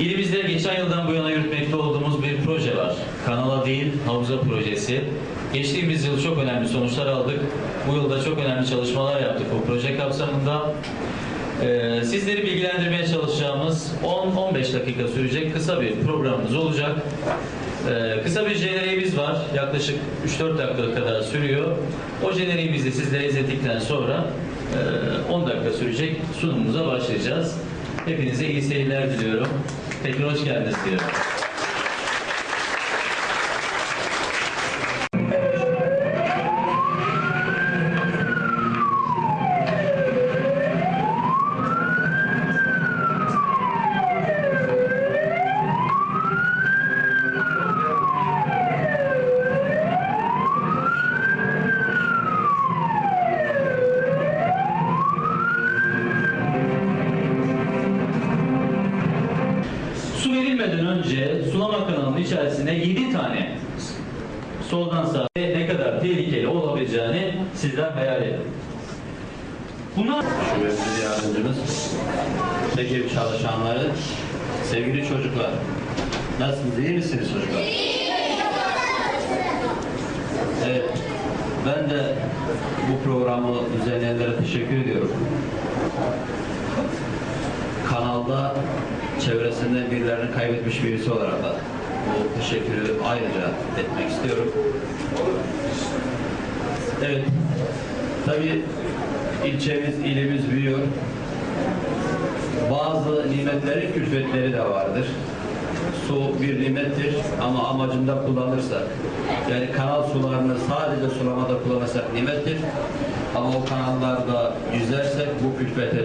İlimizde geçen yıldan bu yana yürütmekte olduğumuz bir proje var. Kanala değil, havuza projesi. Geçtiğimiz yıl çok önemli sonuçlar aldık. Bu yılda çok önemli çalışmalar yaptık bu proje kapsamında. Ee, sizleri bilgilendirmeye çalışacağımız 10-15 dakika sürecek kısa bir programımız olacak. Ee, kısa bir jeneriğimiz var. Yaklaşık 3-4 dakika kadar sürüyor. O jeneriğimizi sizlere izlettikten sonra e, 10 dakika sürecek sunumumuza başlayacağız. Hepinize iyi seyirler diliyorum. テクノロジカルです。Verilmeden önce sulama kanalının içerisine 7 tane soldan sağa ne kadar tehlikeli olabileceğini sizler hayal edin. Bunlar Şubemiz yardımcımız, ekip çalışanları, sevgili çocuklar. Nasılsınız, iyi misiniz çocuklar? Evet, ben de bu programı düzenleyenlere teşekkür ediyorum. Kanalda çevresinde birilerini kaybetmiş birisi olarak da bu teşekkürü ayrıca etmek istiyorum. Evet, tabii ilçemiz, ilimiz büyüyor. Bazı nimetlerin külfetleri de vardır. Su bir nimettir ama amacında kullanırsak, yani kanal sularını sadece sulamada kullanırsak nimettir. Ama o kanallarda yüzersek bu külfete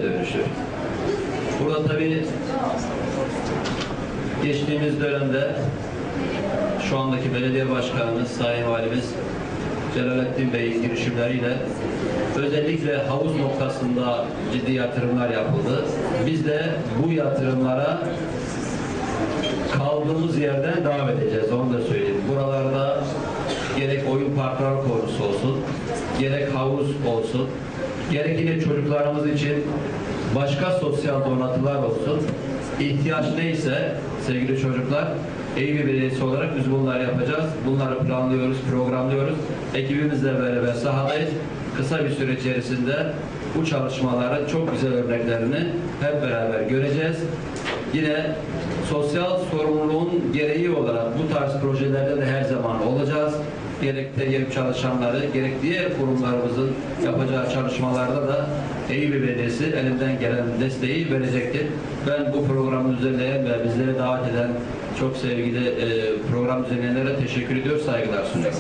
tabii geçtiğimiz dönemde şu andaki belediye başkanımız, sayın valimiz Celalettin Bey'in girişimleriyle özellikle havuz noktasında ciddi yatırımlar yapıldı. Biz de bu yatırımlara kaldığımız yerden devam edeceğiz. Onu da söyleyeyim. Buralarda gerek oyun parkları konusu olsun, gerek havuz olsun, gerek yine çocuklarımız için başka sosyal donatılar olsun. İhtiyaç neyse sevgili çocuklar Eyüp Belediyesi olarak biz bunları yapacağız. Bunları planlıyoruz, programlıyoruz. Ekibimizle beraber sahadayız. Kısa bir süre içerisinde bu çalışmaların çok güzel örneklerini hep beraber göreceğiz. Yine sosyal sorumluluğun gereği olarak bu tarz projelerde de her. Gerek de YEP çalışanları, gerek diğer kurumlarımızın yapacağı çalışmalarda da Eyüp Belediyesi elinden gelen desteği verecektir. Ben bu programı düzenleyen ve bizleri davet eden çok sevgili e, program düzenleyenlere teşekkür ediyor, saygılar sunuyorum.